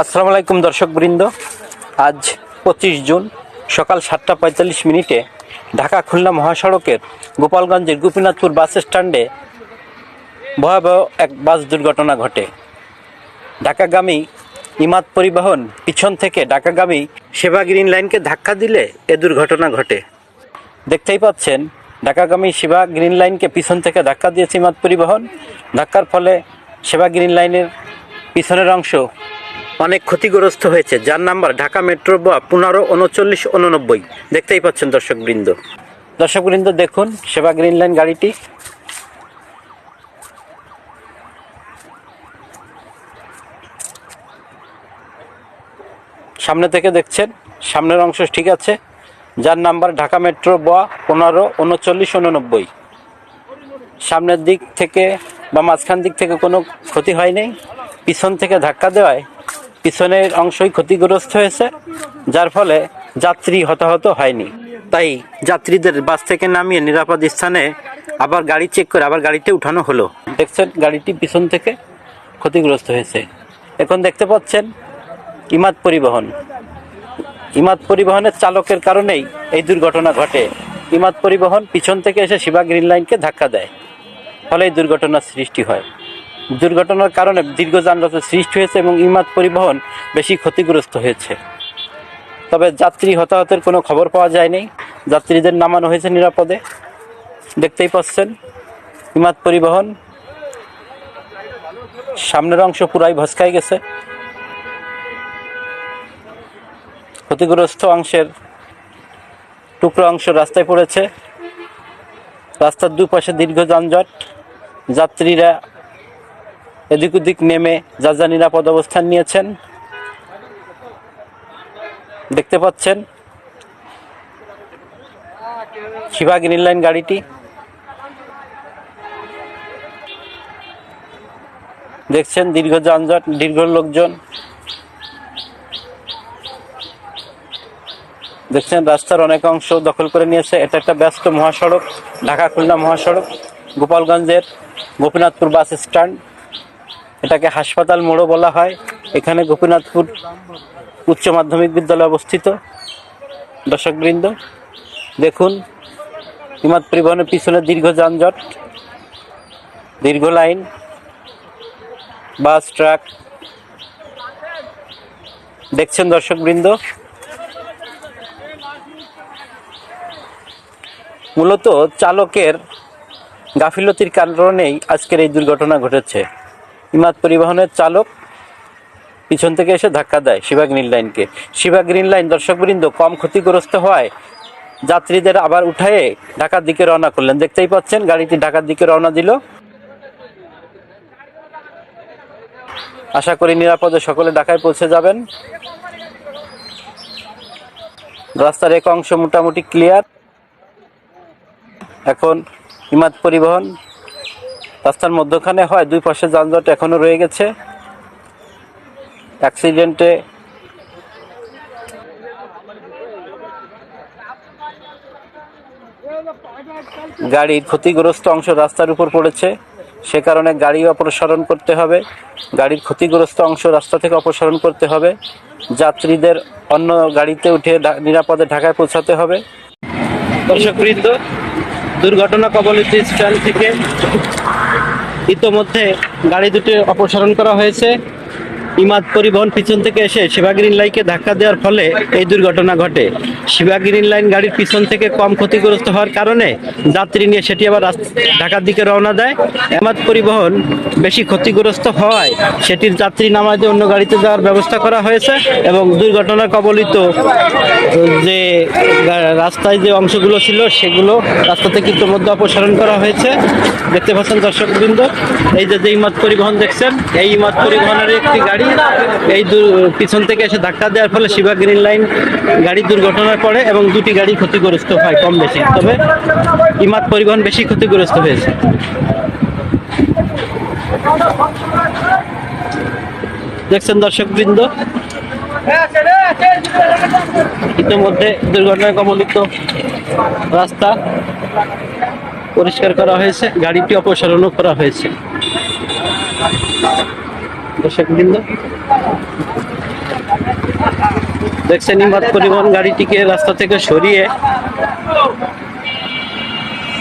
আসসালামু আলাইকুম দর্শক বৃন্দ আজ পঁচিশ জুন, সকাল সাতটা পঁয়তাল্লিশ মিনিটে ঢাকা খুলনা মহাসড়কের গোপালগঞ্জের গোপীনাথপুর বাস স্ট্যান্ডে ভয়াবহ এক বাস দুর্ঘটনা ঘটে। ঢাকাগামী ইমাদ পরিবহন পিছন থেকে ঢাকাগামী সেবা গ্রিন লাইনকে ধাক্কা দিলে এ দুর্ঘটনা ঘটে। দেখতেই পাচ্ছেন, ঢাকাগামী সেবা গ্রিন লাইনকে পিছন থেকে ধাক্কা দিয়েছে ইমাদ পরিবহন। ধাক্কার ফলে সেবা গ্রিন লাইনের পিছনের অংশ অনেক ক্ষতিগ্রস্ত হয়েছে, যার নাম্বার ঢাকা মেট্রো বা পনেরো উনচল্লিশ উননব্বই। দেখতেই পাচ্ছেন দর্শক বৃন্দ দর্শক বৃন্দ দেখুন, সেবা গ্রিন লাইন গাড়িটি। সামনে থেকে দেখছেন, সামনের অংশ ঠিক আছে, যার নাম্বার ঢাকা মেট্রো বা পনেরো উনচল্লিশ উননব্বই। সামনের দিক থেকে বা মাঝখান দিক থেকে কোনো ক্ষতি হয়নি, পিছন থেকে ধাক্কা দেওয়ায় পিছনের অংশই ক্ষতিগ্রস্ত হয়েছে, যার ফলে যাত্রী হতাহত হয়নি। তাই যাত্রীদের বাস থেকে নামিয়ে নিরাপদ স্থানে আবার গাড়ি চেক করে আবার গাড়িতে উঠানো হলো। দেখছেন, গাড়িটি পিছন থেকে ক্ষতিগ্রস্ত হয়েছে। এখন দেখতে পাচ্ছেন, ইমাদ পরিবহন। ইমাদ পরিবহনের চালকের কারণেই এই দুর্ঘটনা ঘটে। ইমাদ পরিবহন পিছন থেকে এসে শিবা গ্রিন লাইনকে ধাক্কা দেয়। ফলে এই দুর্ঘটনার সৃষ্টি হয়। দুর্ঘটনার কারণে দীর্ঘ যানজটের সৃষ্টি হয়েছে এবং ইমাদ পরিবহন বেশি ক্ষতিগ্রস্ত হয়েছে। তবে যাত্রী হতাহতের কোনো খবর পাওয়া যায়নি। যাত্রীদের নামানো হয়েছে নিরাপদে। দেখতেই পাচ্ছেন, ইমাদ পরিবহন সামনের অংশ পুরাই ভসকাই গেছে। ক্ষতিগ্রস্ত অংশের টুকরো অংশ রাস্তায় পড়েছে। রাস্তার দুপাশে দীর্ঘ যানজট। যাত্রীরা এদিক ওদিক নেমে যা যা নিরাপদ অবস্থান নিয়েছেন, দেখতে পাচ্ছেন শিবা গ্রিন লাইন গাড়িটি। দেখছেন দীর্ঘ যানজট, দীর্ঘ লোকজন। দেখছেন রাস্তার অনেক অংশ দখল করে নিয়েছে। এটা একটা ব্যস্ত মহাসড়ক, ঢাকা খুলনা মহাসড়ক, গোপালগঞ্জের গোপীনাথপুর বাস স্ট্যান্ড। এটাকে হাসপাতাল মোড়ও বলা হয়। এখানে গোপীনাথপুর উচ্চ মাধ্যমিক বিদ্যালয় অবস্থিত। দর্শকবৃন্দ, দেখুন হিমাদ পরিবহনের পিছনে দীর্ঘ যানজট, দীর্ঘ লাইন, বাস, ট্রাক। দেখছেন দর্শকবৃন্দ? মূলত চালকের গাফিলতির কারণেই আজকের এই দুর্ঘটনা ঘটেছে। ইমাদ পরিবহনের চালক পিছন থেকে এসে ধাক্কা দেয় শিবা গ্রিন লাইনকে। শিবা গ্রিন লাইন দর্শকবৃন্দ কম ক্ষতিগ্রস্ত হওয়ায় যাত্রীদের আবার উঠায়ে ঢাকার দিকে রওনা করলেন। দেখতেই পাচ্ছেন গাড়িটি ঢাকার দিকে রওনা দিল। আশা করি নিরাপদে সকলে ঢাকায় পৌঁছে যাবেন। রাস্তার এক অংশ মোটামুটি ক্লিয়ার এখন ইমাদ পরিবহন রাস্তার মধ্যখানে হয়, দুই পাশে যানজট এখনও রয়ে গেছে। অ্যাক্সিডেন্টে গাড়ির ক্ষতিগ্রস্ত অংশ রাস্তার উপর পড়েছে। সে কারণে গাড়ি অপসারণ করতে হবে। গাড়ির ক্ষতিগ্রস্ত অংশ রাস্তা থেকে অপসারণ করতে হবে। যাত্রীদের অন্য গাড়িতে উঠে নিরাপদে ঢাকায় পৌঁছাতে হবে। দর্শকবৃন্দ, দুর্ঘটনা কবলিত স্ট্যান্ড থেকে ইতোমধ্যে গাড়ি দুটি অপসারণ করা হয়েছে। ইমাদ পরিবহন পিছন থেকে এসে শিবা লাইনকে ধাক্কা দেওয়ার ফলে এই দুর্ঘটনা ঘটে। শিবা গ্রিন লাইন গাড়ির পিছন থেকে কম ক্ষতিগ্রস্ত হওয়ার কারণে যাত্রী নিয়ে সেটি আবার ঢাকার দিকে রওনা দেয়। ইমাদ পরিবহন বেশি ক্ষতিগ্রস্ত হওয়ায় সেটির যাত্রী নামায় দিয়ে অন্য গাড়িতে যাওয়ার ব্যবস্থা করা হয়েছে এবং দুর্ঘটনা কবলিত যে রাস্তায় যে অংশগুলো ছিল সেগুলো রাস্তা থেকে ইতিমধ্যে অপসারণ করা হয়েছে। দেখতে পাচ্ছেন দর্শকবৃন্দ, এই যে যে ইমাদ পরিবহন দেখছেন, এই ইমাদ পরিবহনের একটি গাড়ি এই পিছন থেকে এসে ধাক্কা দেওয়ার ফলে শিবা গ্রিন লাইন গাড়ি দুর্ঘটনায় পড়ে এবং দুটি গাড়ি ক্ষতিগ্রস্ত হয় কম বেশি। তবে ইমাদ পরিবহন বেশি ক্ষতিগ্রস্ত হয়েছে। দেখছেন দর্শকবৃন্দ? ইতিমধ্যে দুর্ঘটনায় কবলিত রাস্তা পরিষ্কার করা হয়েছে, গাড়িটি অপসারণও করা হয়েছে। দেখছেন ইমাদ পরিবহন গাড়িটিকে রাস্তা থেকে সরিয়ে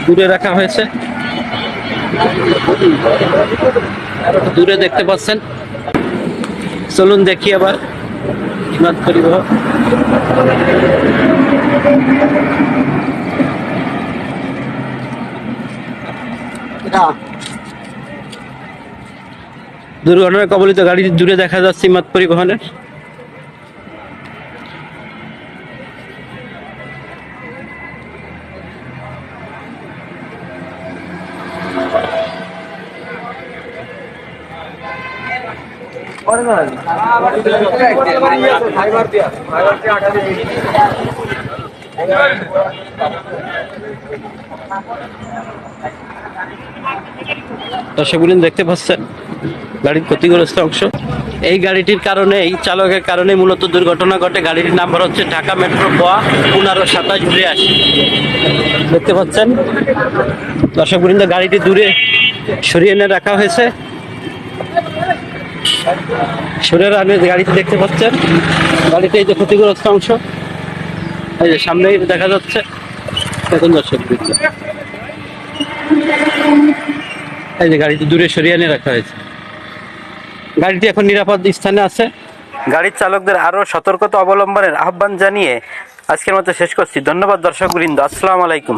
দূরে রাখা হয়েছে। দূরে দেখতে পাচ্ছেন। চলুন দেখি আবার ইমাদ পরিবহন। দুর্ঘটনায় কবলিত গাড়ি দূরে দেখা যাচ্ছে ইমাদ পরিবহনের। দর্শকগুলি দেখতে পাচ্ছেন গাড়ির ক্ষতিগ্রস্ত অংশ। এই গাড়িটির কারণে এই চালকের কারণে মূলত দুর্ঘটনা ঘটে। গাড়িটির নাম্বার হচ্ছে ঢাকা মেট্রো বোয়া পনেরো সাতাশ বিরাশি। দেখতে পাচ্ছেন? দর্শক বৃন্দ, গাড়িটি দূরে সরিয়ে এনে রাখা হয়েছে। সরিয়ে রাখলে গাড়িটি দেখতে পাচ্ছেন। গাড়িটি এই যে ক্ষতিগ্রস্ত অংশ। এই যে সামনে দেখা যাচ্ছে। দেখুন দর্শক বৃন্দ। এই যে গাড়িটি দূরে সরিয়ে এনে রাখা হয়েছে। গাড়িটি এখন নিরাপদ স্থানে আছে। গাড়ির চালকদের আরও সতর্কতা অবলম্বনের আহ্বান জানিয়ে আজকের মতো শেষ করছি। ধন্যবাদ দর্শক বৃন্দ আসসালামু আলাইকুম।